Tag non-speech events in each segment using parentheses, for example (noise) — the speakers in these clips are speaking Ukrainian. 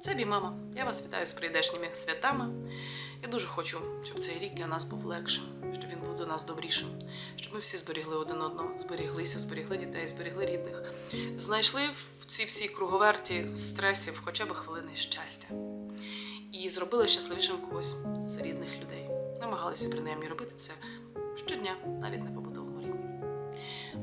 Це мій мама. Я вас вітаю з прийдешніми святами. Я дуже хочу, щоб цей рік для нас був легшим, щоб він був до нас добрішим, щоб ми всі зберігли один одного, зберіглися, зберігли дітей, зберігли рідних, знайшли в цій всій круговерті стресів хоча б хвилини щастя і зробили щасливішим когось з рідних людей. Намагалися принаймні робити це щодня, навіть на побутовому рівні.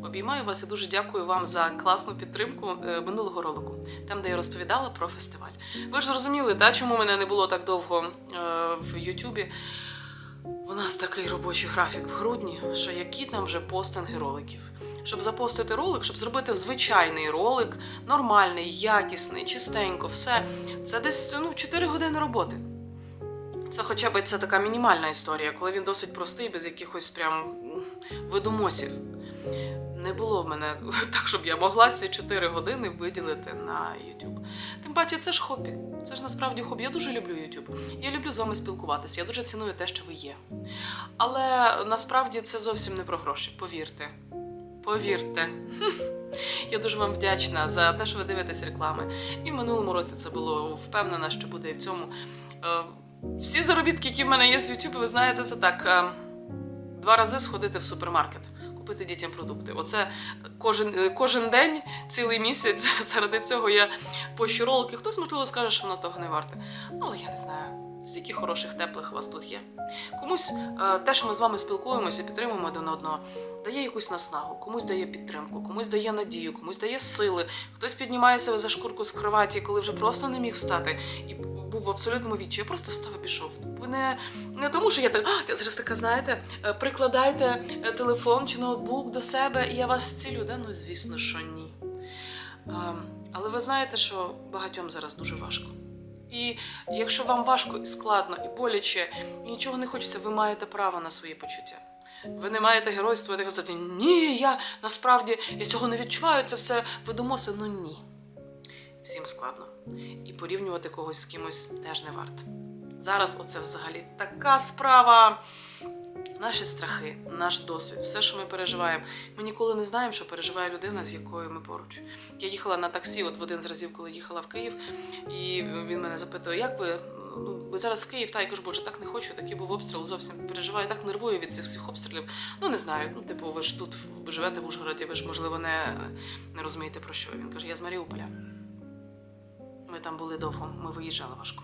Обіймаю вас і дуже дякую вам за класну підтримку е, минулого ролику, там, де я розповідала про фестиваль. Ви ж зрозуміли, та, чому мене не було так довго е, в Ютубі. У нас такий робочий графік в грудні, що які там вже постинги роликів. Щоб запостити ролик, щоб зробити звичайний ролик, нормальний, якісний, чистенько, все. Це десь ну, 4 години роботи. Це хоча б це така мінімальна історія, коли він досить простий, без якихось прям видомосів. Не було в мене (laughs) так, щоб я могла ці 4 години виділити на YouTube. Тим паче, це ж хобі. Це ж насправді хобі. Я дуже люблю YouTube. Я люблю з вами спілкуватися. Я дуже ціную те, що ви є. Але насправді це зовсім не про гроші, повірте. Повірте. (laughs) Я дуже вам вдячна за те, що ви дивитесь реклами. І в минулому році це було впевнена, що буде і в цьому. Е, Всі заробітки, які в мене є з YouTube, ви знаєте, це так. е, Два рази сходити в супермаркет, купити дітям продукти. Оце кожен, е, кожен день, цілий місяць. (laughs) Заради цього я пощу ролики. Хтось, можливо, скаже, що воно того не варте. Але я не знаю, стільки хороших, теплих у вас тут є. Комусь е, те, що ми з вами спілкуємося, підтримуємо один одного, дає якусь наснагу, комусь дає підтримку, комусь дає надію, комусь дає сили. Хтось піднімає себе за шкурку з кроваті, коли вже просто не міг встати і був в абсолютному відчаї. Я просто встав і пішов. Не, не тому, що я так, «А, я зараз така, знаєте, е, прикладайте е, телефон чи ноутбук до себе, і я вас зцілю. Да? Ну, звісно, що ні. Ем, Але ви знаєте, що багатьом зараз дуже важко. І якщо вам важко і складно, і боляче, і нічого не хочеться, ви маєте право на свої почуття. Ви не маєте геройства і казати, ні, я насправді я цього не відчуваю, це все видумося. Ну ні. Всім складно. І порівнювати когось з кимось теж не варто. Зараз оце взагалі така справа. Наші страхи, наш досвід, все, що ми переживаємо. Ми ніколи не знаємо, що переживає людина, з якою ми поруч. Я їхала на таксі, от в один з разів, коли їхала в Київ, і він мене запитує, як ви? Ну, ви зараз в Київ, та я кажу, боже, так не хочу, такий був обстріл, зовсім переживаю, так нервую від цих всіх обстрілів. Ну не знаю. Ну, типу, ви ж тут ви живете в Ужгороді, ви ж, можливо, не, не розумієте про що. Він каже, я з Маріуполя. Ми там були довго, ми виїжджали важко.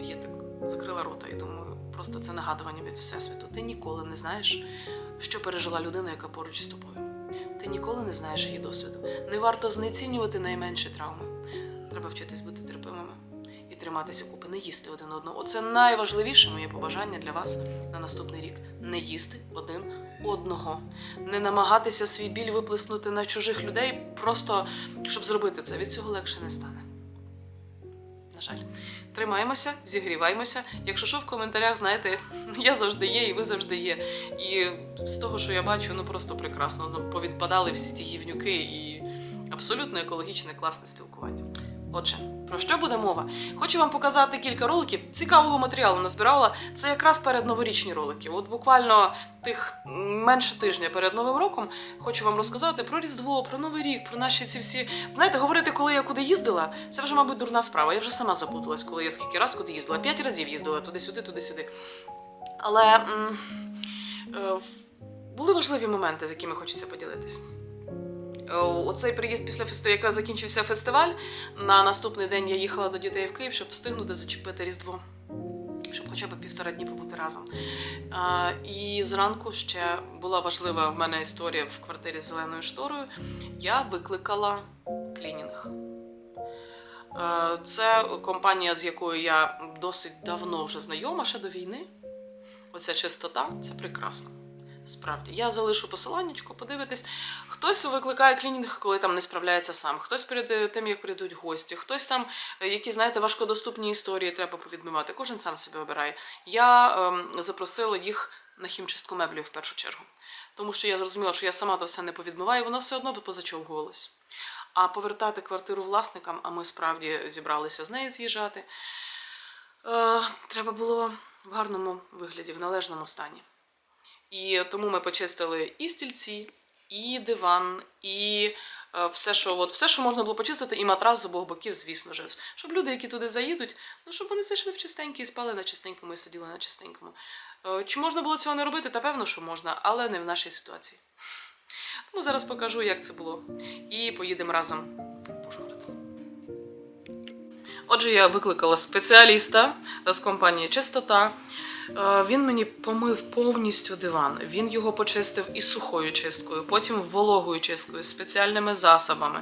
Я так закрила рота і думаю, просто це нагадування від Всесвіту. Ти ніколи не знаєш, що пережила людина, яка поруч з тобою. Ти ніколи не знаєш її досвіду. Не варто знецінювати найменші травми. Треба вчитись бути терпимими і триматися купи, не їсти один одного. Оце найважливіше моє побажання для вас на наступний рік. Не їсти один одного, не намагатися свій біль виплеснути на чужих людей, просто щоб зробити це. Від цього легше не стане. На жаль, тримаємося, зігріваємося. Якщо що в коментарях, знаєте, я завжди є, і ви завжди є. І з того, що я бачу, ну просто прекрасно. Ну, Повідпадали всі ті гівнюки і абсолютно екологічне, класне спілкування. Отже, про що буде мова? Хочу вам показати кілька роликів. Цікавого матеріалу назбирала. Це якраз перед новорічні ролики. От буквально тих менше тижня перед Новим роком хочу вам розказати про Різдво, про Новий рік, про наші ці всі. Знаєте, говорити, коли я куди їздила, це вже, мабуть, дурна справа. Я вже сама запуталась, коли я скільки раз куди їздила. П'ять разів їздила туди-сюди, туди-сюди. Але м, е, були важливі моменти, з якими хочеться поділитись. Е, Оцей приїзд після фестивалю, якраз закінчився фестиваль. На наступний день я їхала до дітей в Київ, щоб встигнути зачепити Різдво, щоб хоча б півтора дні побути разом. І зранку ще була важлива в мене історія в квартирі з зеленою шторою. Я викликала клінінг. Е, Це компанія, з якою я досить давно вже знайома, ще до війни. Оця чистота це прекрасно. Справді, я залишу посиланнячко, подивитись. Хтось викликає клінінг, коли там не справляється сам. Хтось перед тим, як прийдуть гості, хтось там, е, які, знаєте, важкодоступні історії треба повідмивати. Кожен сам себе обирає. Я ем, запросила їх на хімчистку меблів в першу чергу. Тому що я зрозуміла, що я сама то все не повідмиваю, воно все одно позачовгувалось. А повертати квартиру власникам, а ми справді зібралися з неї з'їжджати, е, треба було в гарному вигляді, в належному стані. І тому ми почистили і стільці, і диван, і Е, Все, що, от, все, що можна було почистити, і матрас з обох боків, звісно ж. Щоб люди, які туди заїдуть, ну щоб вони зайшли в чистенькі і спали на чистенькому і сиділи на чистенькому. Е, Чи можна було цього не робити? Та певно, що можна, але не в нашій ситуації. Тому зараз покажу, як це було. І поїдемо разом в. Отже, я викликала спеціаліста з компанії Чистота. Е, Він мені помив повністю диван. Він його почистив і сухою чисткою, потім вологою чисткою, спеціальними засобами,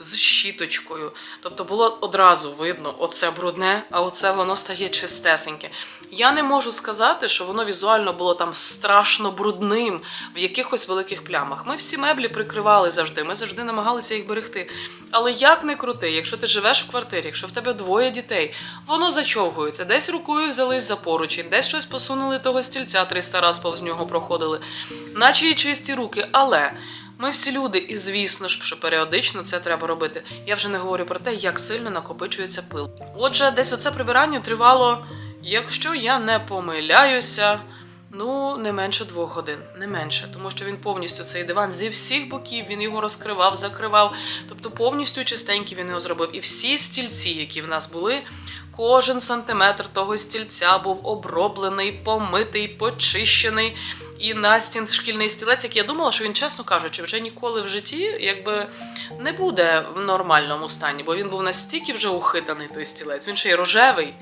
з щіточкою. Тобто було одразу видно, оце брудне, а оце воно стає чистесеньке. Я не можу сказати, що воно візуально було там страшно брудним в якихось великих плямах. Ми всі меблі прикривали завжди, ми завжди намагалися їх берегти. Але як не крути, якщо ти живеш в квартирі, якщо в тебе двоє дітей, воно зачовгується. Десь рукою взялись за поручень, десь щось посунули того стільця 300 раз повз нього проходили, наче і чисті руки. Але ми всі люди, і звісно ж, що періодично це треба робити. Я вже не говорю про те, як сильно накопичується пил. Отже, десь оце прибирання тривало, якщо я не помиляюся. Ну, не менше двох годин, не менше, тому що він повністю цей диван зі всіх боків він його розкривав, закривав. Тобто повністю чистенький він його зробив. І всі стільці, які в нас були, кожен сантиметр того стільця був оброблений, помитий, почищений. І Настін шкільний стілець, як я думала, що він, чесно кажучи, вже ніколи в житті якби не буде в нормальному стані, бо він був настільки вже ухитаний той стілець. Він ще й рожевий.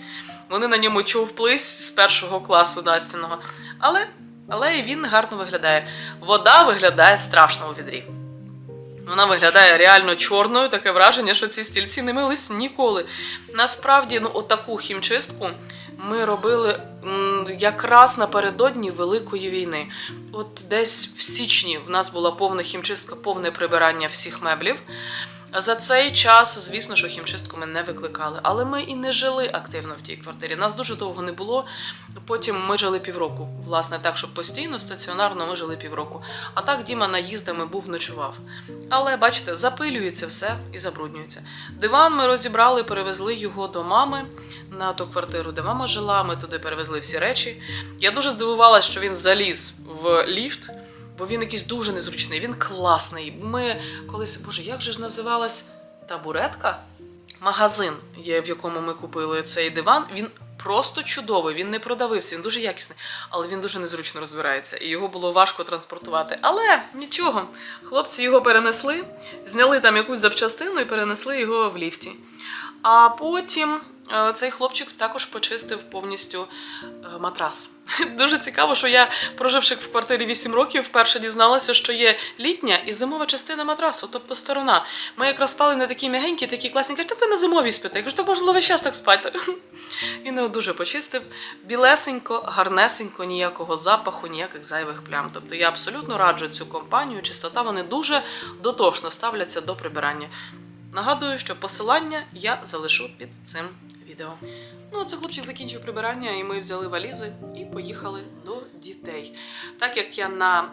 Вони на ньому човплись з першого класу Настіного. Але, але він гарно виглядає. Вода виглядає страшно у відрі. Вона виглядає реально чорною, таке враження, що ці стільці не мились ніколи. Насправді, ну, отаку хімчистку ми робили якраз напередодні Великої війни. От десь в січні в нас була повна хімчистка, повне прибирання всіх меблів. За цей час, звісно, що хімчистку ми не викликали, але ми і не жили активно в тій квартирі. Нас дуже довго не було. Потім ми жили півроку. Власне, так, щоб постійно, стаціонарно ми жили півроку. А так Діма наїздами був ночував. Але бачите, запилюється все і забруднюється. Диван ми розібрали, перевезли його до мами на ту квартиру, де мама жила. Ми туди перевезли всі речі. Я дуже здивувалася, що він заліз в ліфт. Бо він якийсь дуже незручний, він класний. Ми колись, боже, як же ж називалась табуретка? Магазин, в якому ми купили цей диван. Він просто чудовий, він не продавився, він дуже якісний, але він дуже незручно розбирається, і його було важко транспортувати. Але нічого, хлопці його перенесли, зняли там якусь запчастину і перенесли його в ліфті. А потім цей хлопчик також почистив повністю е, матрас. (laughs) Дуже цікаво, що я, проживши в квартирі 8 років, вперше дізналася, що є літня і зимова частина матрасу, тобто сторона. Ми якраз спали на такі м'ягенькі, такі класні. Кажуть, так ви на зимовій спите. Я кажу, так можна весь час так спати. (laughs) Він його дуже почистив. Білесенько, гарнесенько, ніякого запаху, ніяких зайвих плям. Тобто я абсолютно раджу цю компанію. Чистота вони дуже дотошно ставляться до прибирання. Нагадую, що посилання я залишу під цим відео. Ну, це хлопчик закінчив прибирання, і ми взяли валізи і поїхали до дітей. Так як я на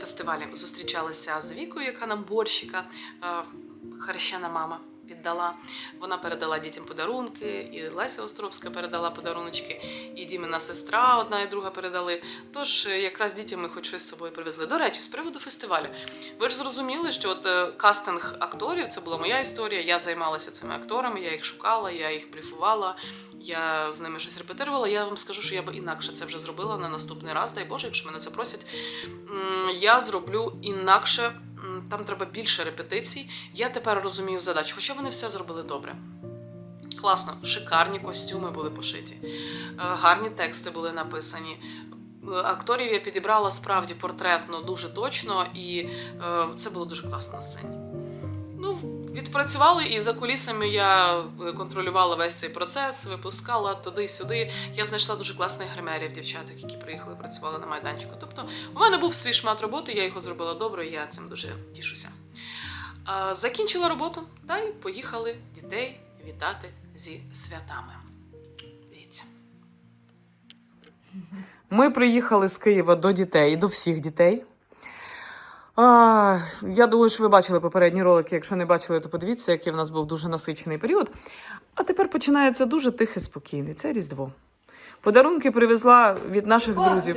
фестивалі зустрічалася з Вікою, яка нам борщика, е, хрещена мама віддала. Вона передала дітям подарунки, і Леся Островська передала подаруночки, і Дімина сестра одна і друга передали. Тож е, якраз дітям ми хоч щось з собою привезли. До речі, з приводу фестивалю. Ви ж зрозуміли, що от е, кастинг акторів це була моя історія. Я займалася цими акторами, я їх шукала, я їх бліфувала. Я з ними щось репетирувала. Я вам скажу, що я би інакше це вже зробила на наступний раз. Дай Боже, якщо мене запросять, М, я зроблю інакше. Там треба більше репетицій. Я тепер розумію задачу, хоча вони все зробили добре. Класно, шикарні костюми були пошиті, е, гарні тексти були написані. Е, Акторів я підібрала справді портретно дуже точно, і е, це було дуже класно на сцені. Ну, відпрацювали, і за кулісами я е, контролювала весь цей процес, випускала туди-сюди. Я знайшла дуже класних гримерів, дівчаток, які приїхали, працювали на майданчику. Тобто, у мене був свій шмат роботи, я його зробила добре, і я цим дуже тішуся. Закінчила роботу, та й поїхали дітей вітати зі святами. Дивіться. Ми приїхали з Києва до дітей, до всіх дітей. А, я думаю, що ви бачили попередні ролики. Якщо не бачили, то подивіться, який в нас був дуже насичений період. А тепер починається дуже тихе, спокійне. Це Різдво. Подарунки привезла від наших друзів.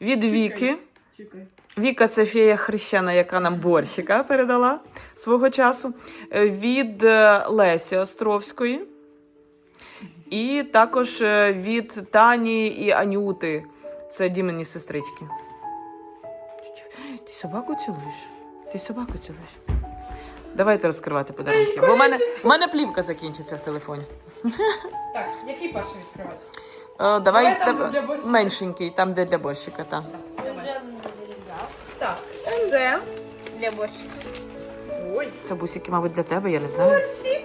Від Віки. Чекай. Віка це фея хрещена, яка нам борщика передала свого часу. Е, Від е, Лесі Островської. І також е, від Тані і Анюти. Це Дімені сестрички. Собаку цілуєш? Ти собаку цілуєш? Давайте розкривати подарунки. Бо в мене, в мене плівка закінчиться в телефоні. Так, який перший відкривати? Е, давай Давай там, де для борщика. меншенький, там де для борщика. Давай. Так, Так, це для борщика. Ой, Це бусики, мабуть, для тебе, я не знаю. борщик.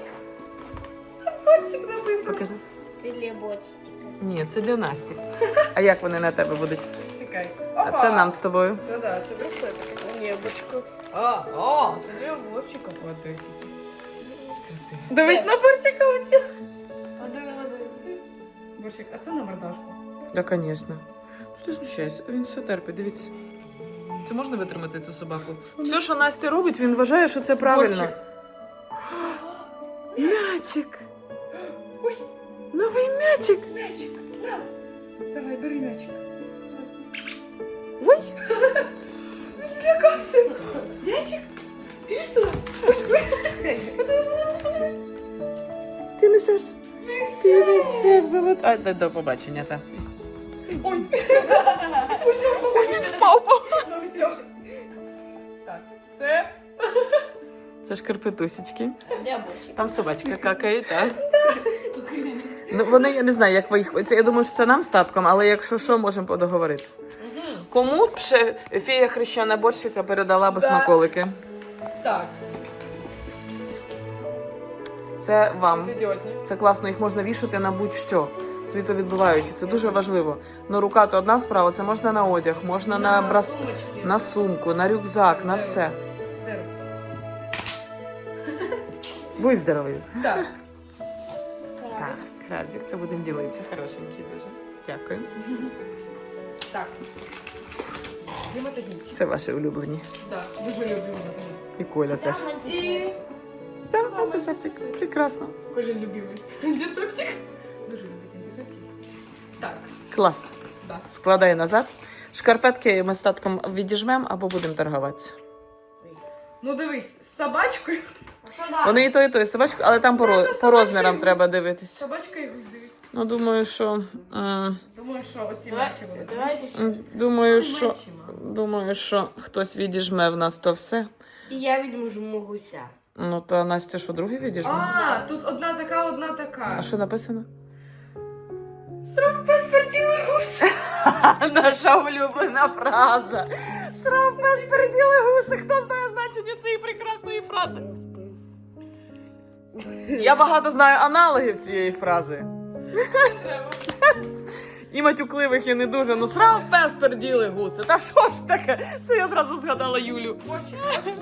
Борщик написано. Покажи. Це для борщика. Ні, це для Насті. А як вони на тебе будуть? Чекай. А Опа. це нам з тобою. Це да, це браслетики. Небочку. А, а, це для борщика платить. Красиво. Дивись на борщика оті. Один, один. Борщик, а це на мордашку. Да, звісно. Ти знущайся, він все терпить, дивіться. Це можна витримати цю собаку? Все, що Настя робить, він вважає, що це правильно. Борщик. Мячик! Ой, Новий мячик! мячик. На. Давай, бери мячик. Він злякався. Мячик? Біжи сюди. Ой, ой. Ти несеш? Ти несеш золот. А, до, до побачення, та. Ой. Ой, він впав. Ну все. Так, це Це шкарпетусечки. Для. Там собачка какає, так? Ну, вони, я не знаю, як ви їх. Це, я думаю, що це нам з татком, але якщо що, можемо подоговоритися. Кому б ще фея хрещена борщика передала би Да. смаколики? так. Це вам. Ідіотні. Це класно, їх можна вішати на будь-що. Світовідбиваючи. Це дуже важливо. Ну, рука то одна справа, це можна на одяг, можна на, брас... сумочки. на сумку, на рюкзак, на все. Де? Будь здоровий. Так. Так, крабик, це будемо ділитися. Хорошенький дуже. Дякую. Так. Це ваші улюблені. Так, дуже люблю. І Коля теж. І Так, антисептик. Прекрасно. Колін любимий. Антисептик. Дуже любить антисептик. Так, Клас. да. Складай назад. Шкарпетки ми з татком відіжмемо або будемо торгуватися. Ну дивись, з собачкою. Вони і то, і то, і собачку, але там по, ро- по розмірам треба гусь. дивитися. Собачка і гусь. Ну, думаю, що. м, Думаю, що оці менші будуть. Давайте ще. Думаю, що. Думаю, що хтось відіжме в нас то все. І я відможу гуся. Ну, то Настя, що другий відіжме? А, тут одна така, одна така. А що написано? Срок безпартійний гусь. (laughs) Наша улюблена фраза. Срав без переділи гуси. Хто знає значення цієї прекрасної фрази? Я багато знаю аналогів цієї фрази. І матюкливих і не дуже. Ну срав пес переділи гуси. Та що ж таке? Це я зразу згадала Юлю. Очі, бачиш?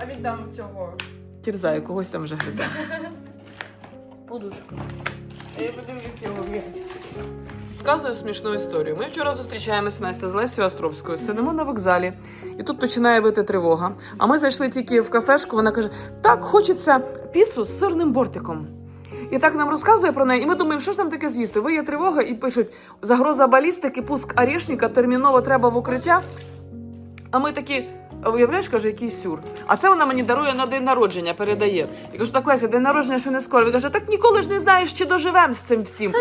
А він там цього. Кірзаю, когось там вже гризе. Подушку. Я подивлюсь його м'яч. Сказую смішну історію. Ми вчора зустрічаємося Настя з Лесю Островською. Сидимо на вокзалі, і тут починає вити тривога. А ми зайшли тільки в кафешку. Вона каже: Так, хочеться піцу з сирним бортиком. І так нам розказує про неї, і ми думаємо, що ж там таке з'їсти. Ви є тривога і пишуть: загроза балістики, пуск орешника, терміново треба в укриття. А ми такі. «А Уявляєш, каже, який сюр. А це вона мені дарує на день народження, передає. Я кажу, так Леся, день народження ще не скоро. Він каже, так ніколи ж не знаєш, чи доживемо з цим всім.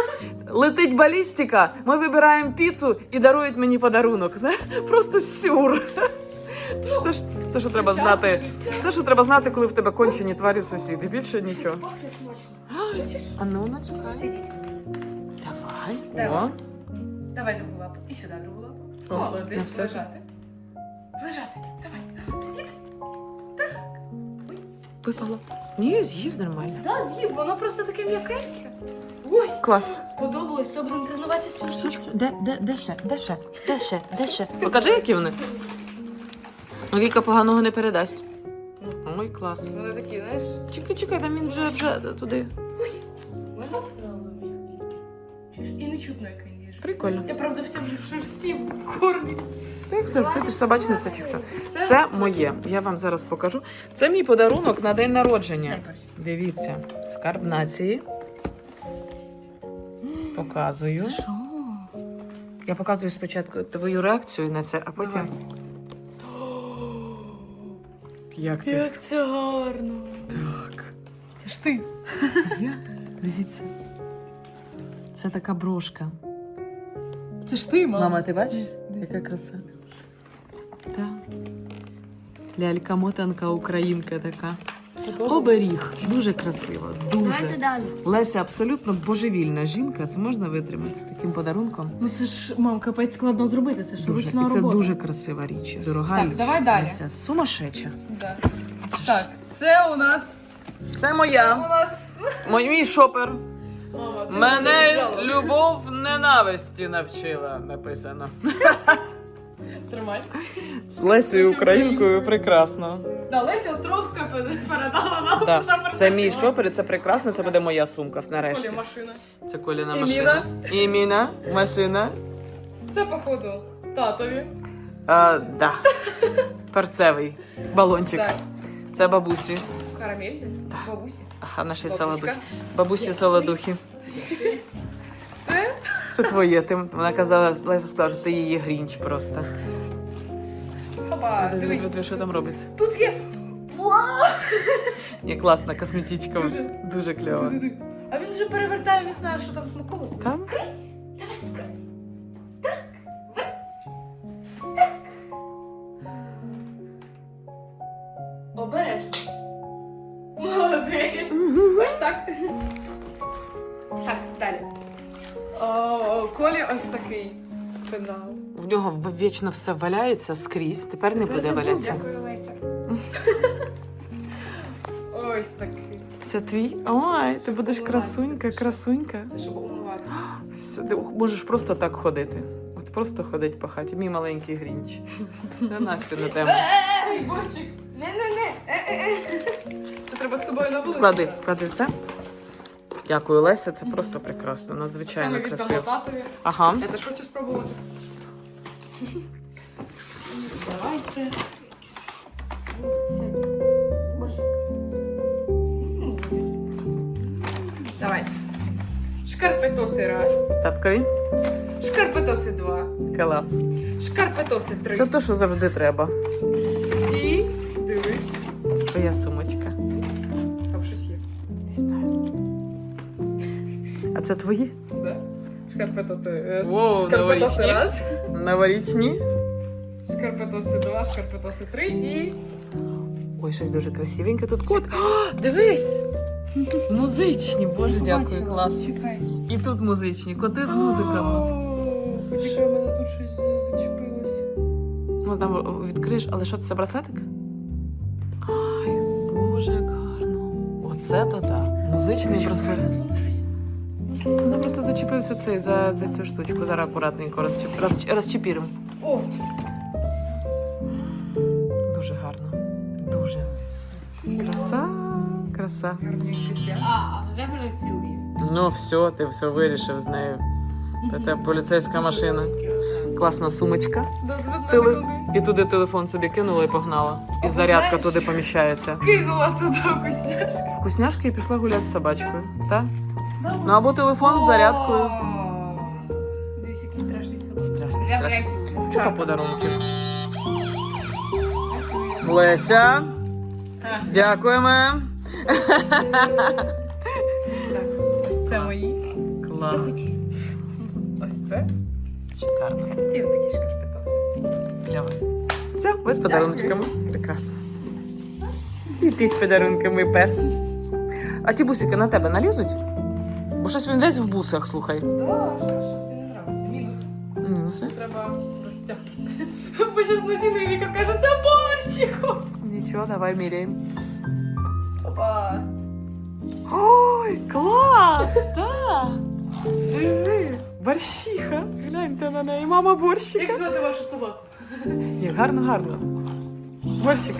Летить балістика, ми вибираємо піцу і дарують мені подарунок. Просто сюр. Все, ж- все, що треба знати. Все, що треба знати, коли в тебе кончені тварі сусіди. Більше нічого. Пахне смачно. А ну, начекай. Сидіть. Давай. Давай. О, Давай другу лапу. І сюди другу лапу. О, Молодець, все ж. лежати. Лежати. Давай. Сидіти. випало. Ні, з'їв нормально. Да, з'їв, воно просто таке м'якеньке. Ой, Клас. сподобалось, все, будемо тренуватися з цього. Сучка, де, де, де ще? Де ще? Де ще? Де ще? Покажи, які вони. Віка поганого не передасть. Ой, клас. Вони такі, знаєш, Чекай, чекай, там він вже, вже туди. можна Чуєш, і не чутно, як він їж. Прикольно. Я правда вся вже в шерсті в кормі. Та як завжди, ти ж собачниця чи хто? Це моє. Я вам зараз покажу. Це мій подарунок на день народження. Дивіться, скарб нації. Показую. Що? Я показую спочатку твою реакцію на це, а потім. Як ти? Як це гарно. Так. Це ж ти. Це ж я? Дивіться. Це така брошка. Це ж ти, мама. Мама, ти бачиш? Яка краса. Так. Лялька мотанка українка така. Оберіг. Дуже красиво. Дуже. далі. Леся абсолютно божевільна жінка. Це можна витримати з таким подарунком. Ну це ж, мам, капець складно зробити, це ж Дуже. ручна І це робота. дуже красива річ. Дорога Так, річ. давай далі. Леся, сумасшедша. Да. Так, це у нас. Це Це у моя. нас. Мій шопер. Мама, ти Мене мене любов ненависті навчила, написано. (laughs) Тримай. З Лесею Українкою прекрасно. Да, Леся Островська передала нам. Да. Це мій шопер, і це прекрасно, це буде моя сумка нарешті. Оля, машина. Це Коліна І машина. І міна, машина. Це, походу, татові. А, да. Перцевий балончик. Так, Це бабусі. карамель, бабусі. Ага, наші солодухи. Бабусі солодухи. (laughs) Це твоє. Ти, вона казала, Леся сказала, що ти її грінч просто. Опа, Диви, дивись. що там робиться. Тут є. Є класна косметичка. Дуже. Дуже кльова. А він вже перевертає, він знає, що там смаколик. Там? Краць. Давай, краць. Так. Так. Обережно. Молодець. Ось. Так, О, Колі ось такий пенал. В нього вічно все валяється скрізь. Тепер не буде валятися. Дякую, Леся. (laughs) Ось такий. Це твій? Ой, ти будеш красунька, красунька. Це щоб умивати. Все, ти можеш просто так ходити. От просто ходить по хаті. Мій маленький грінч. Це Настя на тему. Ей, борщик! Не-не-не! Е-е-е. Це треба з собою на вулицю. Склади, склади це. Дякую, Леся. Це просто прекрасно, надзвичайно віддамо красиво. татові. Ага. Я теж хочу спробувати. Давайте. Це. Давай. Шкарпетоси раз. Таткові? Шкарпетоси два. Клас. Шкарпетоси три. Це те, що завжди треба. І дивись. Це твоя сумочка. А це твої? Да? Шкарпетоси. е, Воу, Шкарпетоси новорічні. раз. Новорічні. Шкарпетоси два, шкарпетоси три і. Ой, щось дуже красивеньке тут кот. О, дивись! Музичні, боже, дякую, клас. Чекай. І тут музичні, коти з музиками. Почекай, у мене тут щось зачепилось. Ну там відкриєш, але що це браслетик? Ай, боже, як гарно. Оце то так. Музичний браслет. Ну просто зачепився цей за, за цю штучку. Зараз акуратненько розчеп... роз... розчепіримо. О, Дуже гарно. Дуже. Краса, краса. А, вже працює. Ну, все, ти все вирішив з нею. Це поліцейська машина. Класна сумочка. Теле- І туди телефон собі кинула і погнала. І зарядка туди поміщається. Кинула туди вкусняшку. Вкусняшки і пішла гуляти з собачкою. Так? Ну або телефон з зарядкою. Дивись, який страшний собак. Страшно, Я страшно. Купа подарунків. Леся, дякуємо. Так, ось це мої. Клас. Ось це. Шикарно. І отакі шкарпетоси. Кльово. Все, ви з подарунками. Прекрасно. І ти з подарунками, пес. А ті бусики на тебе налізуть? Бо щось він весь в бусах, слухай. Да, що тобі не нравиться. Мінус. Ну, все. Треба розтягнутися. Бо зараз Надіна і Віка скаже, це борщику. Нічого, давай міряємо. Опа. Ой, клас! Так! Диви, борщиха. Гляньте на неї, мама борщика. Як звати вашу собаку? Ні, гарно, гарно. Борщик.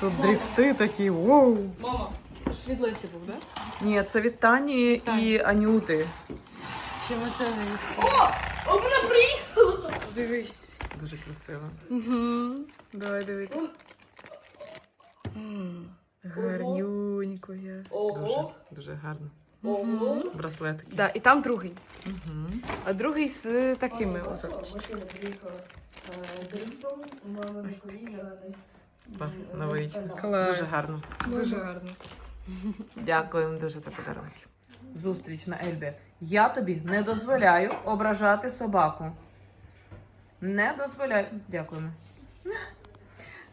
Тут дрифти такі, воу. Мама, це Ж від Лесі був, так? Ні, це від Тані і Анюти. Чим це не О! О, вона приїхала! Дивись. Дуже красиво. Угу. Давай дивитись. Гарнюнько я. Дуже, Ого. дуже гарно. Ого. Браслетки. Да, і там другий. Угу. А другий з такими узорчиками. Ось такий. Клас, новорічний. Клас. Дуже гарно. Дуже гарно. Дякуємо дуже за подарунки. Зустріч на Ельбі. Я тобі не дозволяю ображати собаку. Не дозволяю. Дякуємо.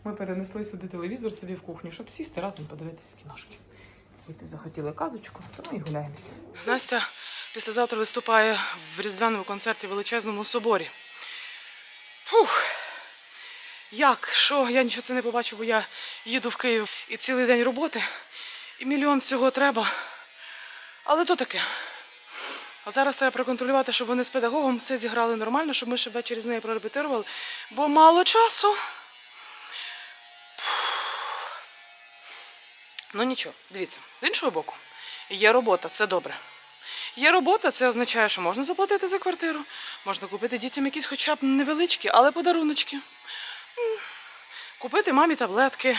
Ми перенесли сюди телевізор собі в кухню, щоб сісти разом подивитися кіношки. Діти захотіли казочку, то ми і гуляємося. Настя післязавтра виступає в різдвяному концерті в величезному соборі. Фух. Як? Що? Я нічого це не побачу, бо я їду в Київ і цілий день роботи, і мільйон всього треба. Але то таке. А зараз треба проконтролювати, щоб вони з педагогом все зіграли нормально, щоб ми ще ввечері з нею прорепетирували, бо мало часу. Ну нічого, дивіться, з іншого боку, є робота, це добре. Є робота, це означає, що можна заплатити за квартиру, можна купити дітям якісь хоча б невеличкі, але подаруночки. Купити мамі таблетки,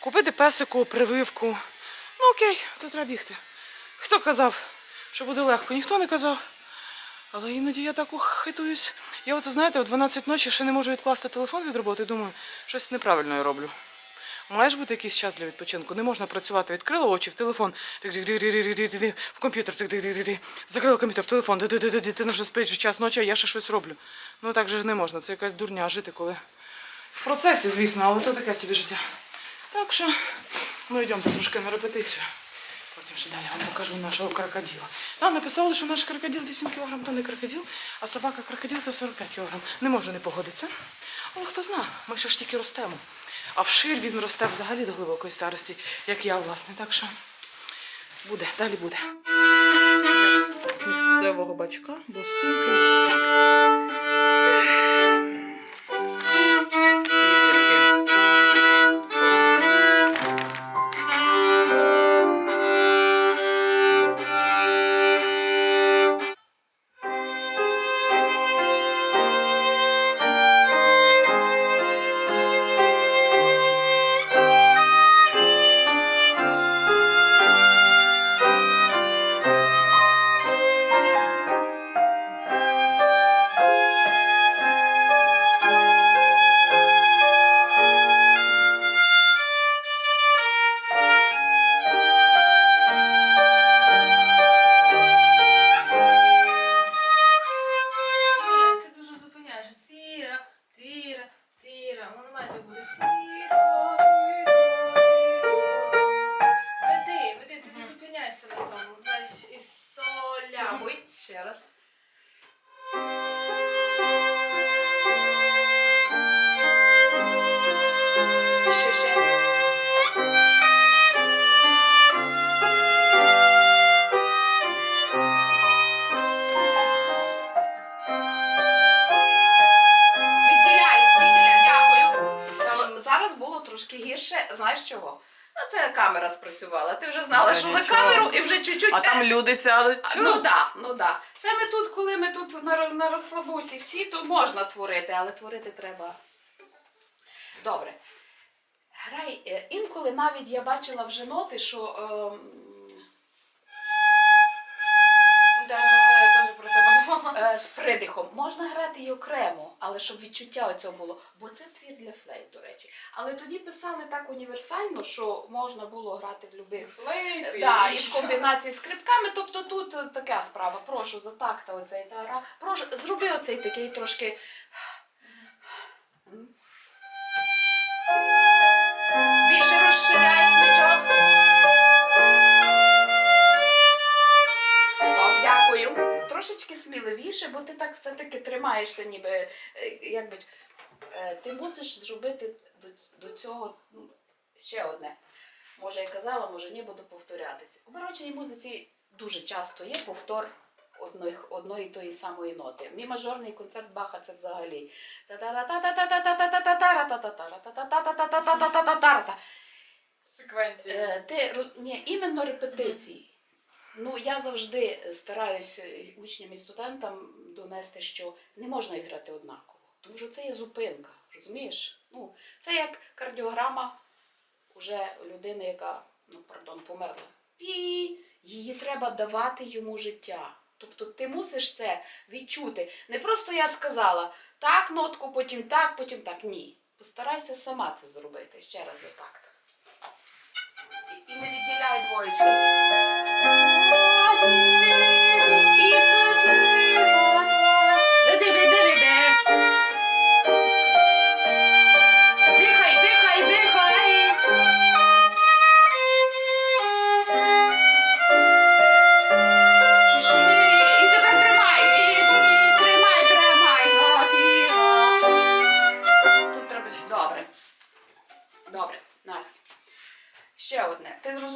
купити песику прививку. Ну окей, то треба бігти. Хто казав, що буде легко? Ніхто не казав. Але іноді я так хитуюсь. Я оце, знаєте, о 12 ночі ще не можу відкласти телефон від роботи думаю, щось неправильно я роблю. Має ж бути якийсь час для відпочинку. Не можна працювати. Відкрила очі в телефон, в комп'ютер, закрила комп'ютер, в телефон, ти ти вже спить час ночі, а я ще щось роблю. Ну так же не можна. Це якась дурня жити, коли в процесі, звісно, але то таке собі життя. Так що, ну йдемте трошки на репетицію. Потім ще далі вам покажу нашого крокодила. Нам написали, що наш крокодил 8 кг, то не крокодил, а собака крокодил це 45 кг. Не можу не погодитися. Але хто зна, ми ще ж тільки ростемо. А вшир він росте взагалі до глибокої старості, як я, власне. Так що буде, далі буде. Сміттєвого бачка, бо сумки. Люди сядуть. А, Ну да, ну да. Це ми тут, коли ми тут на, на розслабусі всі, то можна творити, але творити треба. Добре. Грай, е, інколи навіть я бачила вже ноти, що. ем, (laughs) Е, з придихом. Можна грати і окремо, але щоб відчуття оцього було. Бо це твір для флейт, до речі. Але тоді писали так універсально, що можна було грати в любих. флейт Да, і в комбінації з скрипками. Тобто тут е, така справа. Прошу за такта оцей тара. Прошу, зроби оцей такий трошки. правильніше, бо ти так все-таки тримаєшся, ніби е, як е, ти мусиш зробити до, до цього ну, ще одне. Може, я казала, може, не буду повторятися. У барочній музиці дуже часто є повтор одної тої самої ноти. Мій мажорний концерт Баха це взагалі. Секвенція. Ти іменно репетиції. Ну, я завжди стараюся учням і студентам донести, що не можна їх грати однаково. Тому що це є зупинка, розумієш? Ну, це як кардіограма уже людини, яка, ну, пардон, померла. Пі. її треба давати йому життя. Тобто ти мусиш це відчути. Не просто я сказала так нотку, потім так, потім так. Ні. Постарайся сама це зробити. Ще раз за такт. І, і не відділяй двоєчки.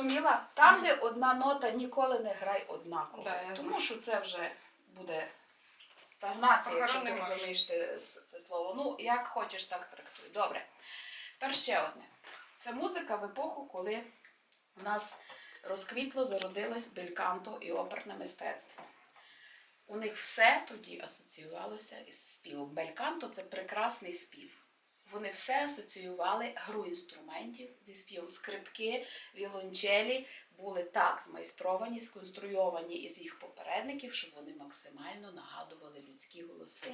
Зрозуміла? Там, де одна нота, ніколи не грай однаково. Да, я тому знаю. що це вже буде стагнація, якщо ти Похоронний розумієш ти це слово. Ну, як хочеш, так трактуй. Добре. Тепер ще одне. Це музика в епоху, коли у нас розквітло, зародилось бельканто і оперне мистецтво. У них все тоді асоціювалося із співом. Бельканто це прекрасний спів. Вони все асоціювали гру інструментів зі співом. Скрипки, віолончелі були так змайстровані, сконструйовані із їх попередників, щоб вони максимально нагадували людські голоси.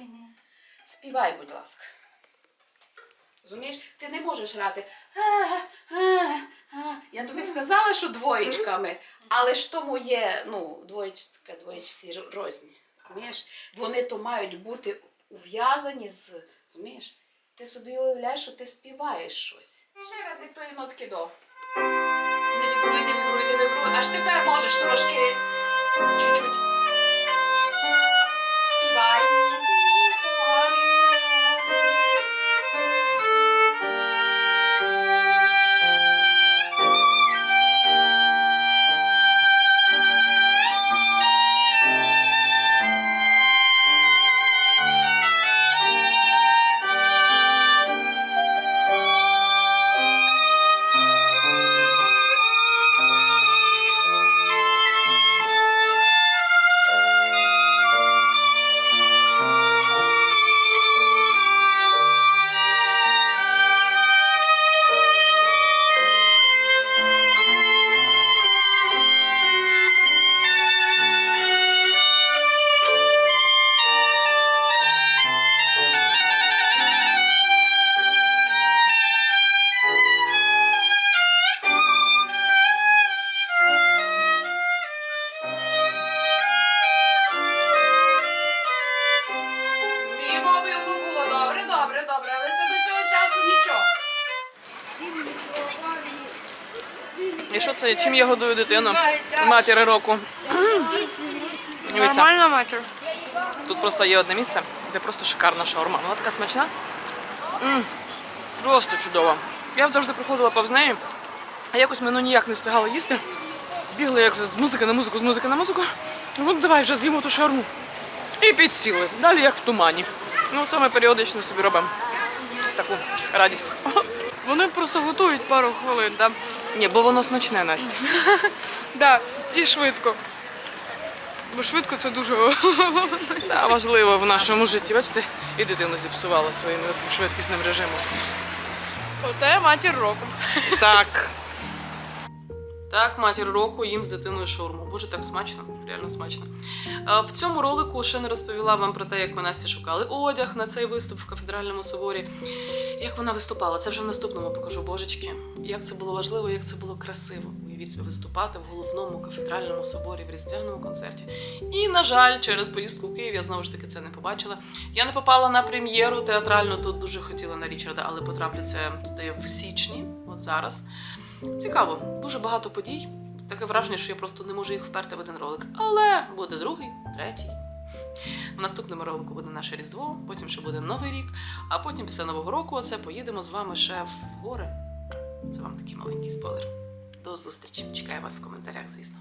Співай, будь ласка. Розумієш, ти не можеш грати. «А, а, а». Я тобі сказала, що двоєчками, але ж тому є ну, двоєчка, двоєчці розні. Розумієш? Вони то мають бути ув'язані з. Розумієш? Ти собі уявляєш, що ти співаєш щось. Ще раз від тої нотки до. Не вібруй, не вібруй, не вібруй. Аж тепер можеш трошки. Чуть-чуть. Нічого. І що це? Чим я годую дитину? Матері року. Дивіться, Нормальна матір. тут просто є одне місце, де просто шикарна шаурма. Вона така смачна. м просто чудова. Я завжди приходила повз неї, а якось ми ну ніяк не встигала їсти. Бігли як з музики на музику, з музики на музику. Ну от давай вже з'їмо ту шаурму. І підсіли. Далі як в тумані. Ну, це ми періодично собі робимо таку радість. Вони просто готують пару хвилин, да? Ні, бо воно смачне, Настя. (laughs) Да, і швидко. Бо швидко це дуже (laughs) Да, важливо в нашому житті. Бачите, і дитину зіпсувала своїм швидкісним режимом. Оте матір року. Так. Так, матір року їм з дитиною шаурму. Боже, так смачно, реально смачно. Е, В цьому ролику ще не розповіла вам про те, як ми Насті шукали одяг на цей виступ в кафедральному соборі. Як вона виступала. Це вже в наступному покажу, божечки. Як це було важливо, як це було красиво. Уявіть собі виступати в головному кафедральному соборі в різдвяному концерті. І, на жаль, через поїздку в Київ я знову ж таки це не побачила. Я не попала на прем'єру театральну, тут дуже хотіла на Річарда, але потраплю це туди в січні, от зараз. Цікаво, дуже багато подій. Таке враження, що я просто не можу їх вперти в один ролик. Але буде другий, третій. В наступному ролику буде наше Різдво, потім ще буде Новий рік, а потім після Нового року оце поїдемо з вами ще в гори. Це вам такий маленький спойлер. До зустрічі. Чекаю вас в коментарях, звісно.